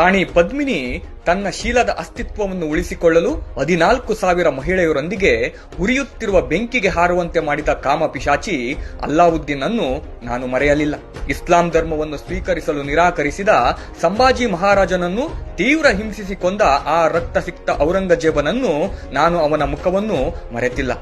ರಾಣಿ ಪದ್ಮಿನಿ ತನ್ನ ಶೀಲದ ಅಸ್ತಿತ್ವವನ್ನು ಉಳಿಸಿಕೊಳ್ಳಲು ಹದಿನಾಲ್ಕು ಸಾವಿರ ಮಹಿಳೆಯರೊಂದಿಗೆ ಉರಿಯುತ್ತಿರುವ ಬೆಂಕಿಗೆ ಹಾರುವಂತೆ ಮಾಡಿದ ಕಾಮ ಪಿಶಾಚಿ ಅಲ್ಲಾವುದ್ದೀನ್ ಅನ್ನು ನಾನು ಮರೆಯಲಿಲ್ಲ. ಇಸ್ಲಾಂ ಧರ್ಮವನ್ನು ಸ್ವೀಕರಿಸಲು ನಿರಾಕರಿಸಿದ ಸಂಭಾಜಿ ಮಹಾರಾಜನನ್ನು ತೀವ್ರ ಹಿಂಸಿಸಿ ಕೊಂದ ಆ ರಕ್ತಸಿಕ್ತ ಔರಂಗಜೇಬನನ್ನು ನಾನು ಅವನ ಮುಖವನ್ನು ಮರೆತಿಲ್ಲ.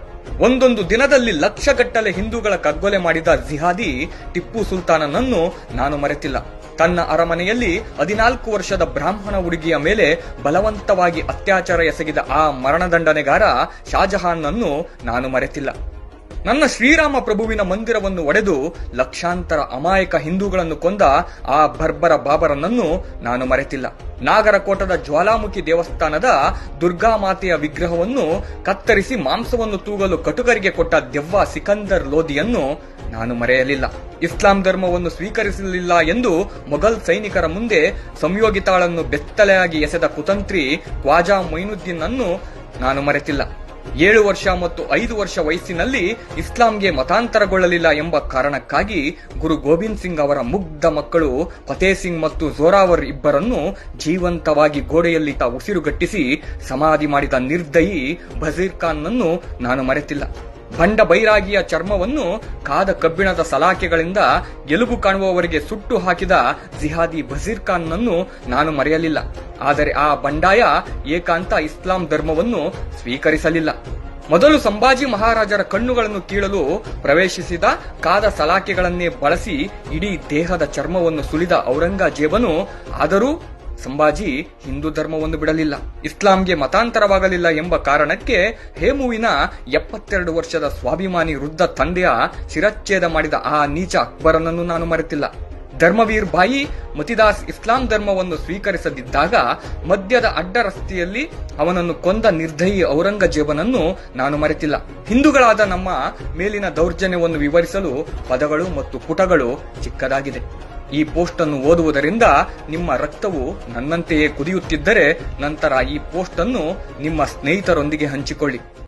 ಒಂದೊಂದು ದಿನದಲ್ಲಿ ಲಕ್ಷಗಟ್ಟಲೆ ಹಿಂದೂಗಳ ಕಗ್ಗೊಲೆ ಮಾಡಿದ ಜಿಹಾದಿ ಟಿಪ್ಪು ಸುಲ್ತಾನನನ್ನು ನಾನು ಮರೆತಿಲ್ಲ. ತನ್ನ ಅರಮನೆಯಲ್ಲಿ ಹದಿನಾಲ್ಕು ವರ್ಷದ ಬ್ರಾಹ್ಮಣ ಹುಡುಗಿಯ ಮೇಲೆ ಬಲವಂತವಾಗಿ ಅತ್ಯಾಚಾರ ಎಸಗಿದ ಆ ಮರಣದಂಡನೆಗಾರ ಶಾಜಹಾನ್ನನ್ನು ನಾನು ಮರೆತಿಲ್ಲ. ನನ್ನ ಶ್ರೀರಾಮ ಪ್ರಭುವಿನ ಮಂದಿರವನ್ನು ಒಡೆದು ಲಕ್ಷಾಂತರ ಅಮಾಯಕ ಹಿಂದೂಗಳನ್ನು ಕೊಂದ ಆ ಬರ್ಬರ ಬಾಬರನನ್ನು ನಾನು ಮರೆತಿಲ್ಲ. ನಾಗರಕೋಟದ ಜ್ವಾಲಾಮುಖಿ ದೇವಸ್ಥಾನದ ದುರ್ಗಾ ಮಾತೆಯ ವಿಗ್ರಹವನ್ನು ಕತ್ತರಿಸಿ ಮಾಂಸವನ್ನು ತೂಗಲು ಕಟುಕರಿಗೆ ಕೊಟ್ಟ ದೆವ್ವ ಸಿಕಂದರ್ ಲೋಧಿಯನ್ನು ನಾನು ಮರೆಯಲಿಲ್ಲ. ಇಸ್ಲಾಂ ಧರ್ಮವನ್ನು ಸ್ವೀಕರಿಸಲಿಲ್ಲ ಎಂದು ಮೊಘಲ್ ಸೈನಿಕರ ಮುಂದೆ ಸಂಯೋಗಿತಾಳನ್ನು ಬೆತ್ತಲೆಯಾಗಿ ಎಸೆದ ಕುತಂತ್ರಿ ಖ್ವಾಜಾ ಮೈನುದ್ದೀನ್ ಅನ್ನು ನಾನು ಮರೆತಿಲ್ಲ. ಏಳು ವರ್ಷ ಮತ್ತು ಐದು ವರ್ಷ ವಯಸ್ಸಿನಲ್ಲಿ ಇಸ್ಲಾಂಗೆ ಮತಾಂತರಗೊಳ್ಳಲಿಲ್ಲ ಎಂಬ ಕಾರಣಕ್ಕಾಗಿ ಗುರು ಗೋವಿಂದ್ ಸಿಂಗ್ ಅವರ ಮುಗ್ಧ ಮಕ್ಕಳು ಫತೇ ಸಿಂಗ್ ಮತ್ತು ಜೋರಾವರ್ ಇಬ್ಬರನ್ನು ಜೀವಂತವಾಗಿ ಗೋಡೆಯಲ್ಲಿ ತಾ ಉಸಿರುಗಟ್ಟಿಸಿ ಸಮಾಧಿ ಮಾಡಿದ ನಿರ್ದಯಿ ಬಜೀರ್ ಖಾನ್ನನ್ನು ನಾನು ಮರೆತಿಲ್ಲ. ಬಂಡ ಬೈರಾಗಿಯ ಚರ್ಮವನ್ನು ಕಾದ ಕಬ್ಬಿಣದ ಸಲಾಕೆಗಳಿಂದ ಎಲುಬು ಕಾಣುವವರಿಗೆ ಸುಟ್ಟು ಹಾಕಿದ ಜಿಹಾದಿ ಬಜೀರ್ ಖಾನ್ನನ್ನು ನಾನು ಮರೆಯಲಿಲ್ಲ. ಆದರೆ ಆ ಬಂಡಾಯ ಏಕಾಂತ ಇಸ್ಲಾಂ ಧರ್ಮವನ್ನು ಸ್ವೀಕರಿಸಲಿಲ್ಲ. ಮೊದಲು ಸಂಭಾಜಿ ಮಹಾರಾಜರ ಕಣ್ಣುಗಳನ್ನು ಕೀಳಲು ಪ್ರವೇಶಿಸಿದ ಕಾದ ಸಲಾಕೆಗಳನ್ನೇ ಬಳಸಿ ಇಡೀ ದೇಹದ ಚರ್ಮವನ್ನು ಸುಲಿದ ಔರಂಗಜೇಬನು ಆದರೂ ಸಂಭಾಜಿ ಹಿಂದೂ ಧರ್ಮವನ್ನು ಬಿಡಲಿಲ್ಲ, ಇಸ್ಲಾಂಗೆ ಮತಾಂತರವಾಗಲಿಲ್ಲ ಎಂಬ ಕಾರಣಕ್ಕೆ ಹೇಮುವಿನ ಎಪ್ಪತ್ತೆರಡು ವರ್ಷದ ಸ್ವಾಭಿಮಾನಿ ವೃದ್ಧ ತಂದೆಯ ಶಿರಚ್ಛೇದ ಮಾಡಿದ ಆ ನೀಚ ಅಕ್ಬರನನ್ನು ನಾನು ಮರೆತಿಲ್ಲ. ಧರ್ಮವೀರ್ ಬಾಯಿ ಮತಿದಾಸ್ ಇಸ್ಲಾಂ ಧರ್ಮವನ್ನು ಸ್ವೀಕರಿಸದಿದ್ದಾಗ ಮದ್ಯದ ಅಡ್ಡರಸ್ತೆಯಲ್ಲಿ ಅವನನ್ನು ಕೊಂದ ನಿರ್ದಯಿ ಔರಂಗಜೇಬನನ್ನು ನಾನು ಮರೆತಿಲ್ಲ. ಹಿಂದೂಗಳಾದ ನಮ್ಮ ಮೇಲಿನ ದೌರ್ಜನ್ಯವನ್ನು ವಿವರಿಸಲು ಪದಗಳು ಮತ್ತು ಪುಟಗಳು ಚಿಕ್ಕದಾಗಿದೆ. ಈ ಪೋಸ್ಟ್ ಅನ್ನು ಓದುವುದರಿಂದ ನಿಮ್ಮ ರಕ್ತವು ನನ್ನಂತೆಯೇ ಕುದಿಯುತ್ತಿದ್ದರೆ ನಂತರ ಈ ಪೋಸ್ಟ್ ಅನ್ನು ನಿಮ್ಮ ಸ್ನೇಹಿತರೊಂದಿಗೆ ಹಂಚಿಕೊಳ್ಳಿ.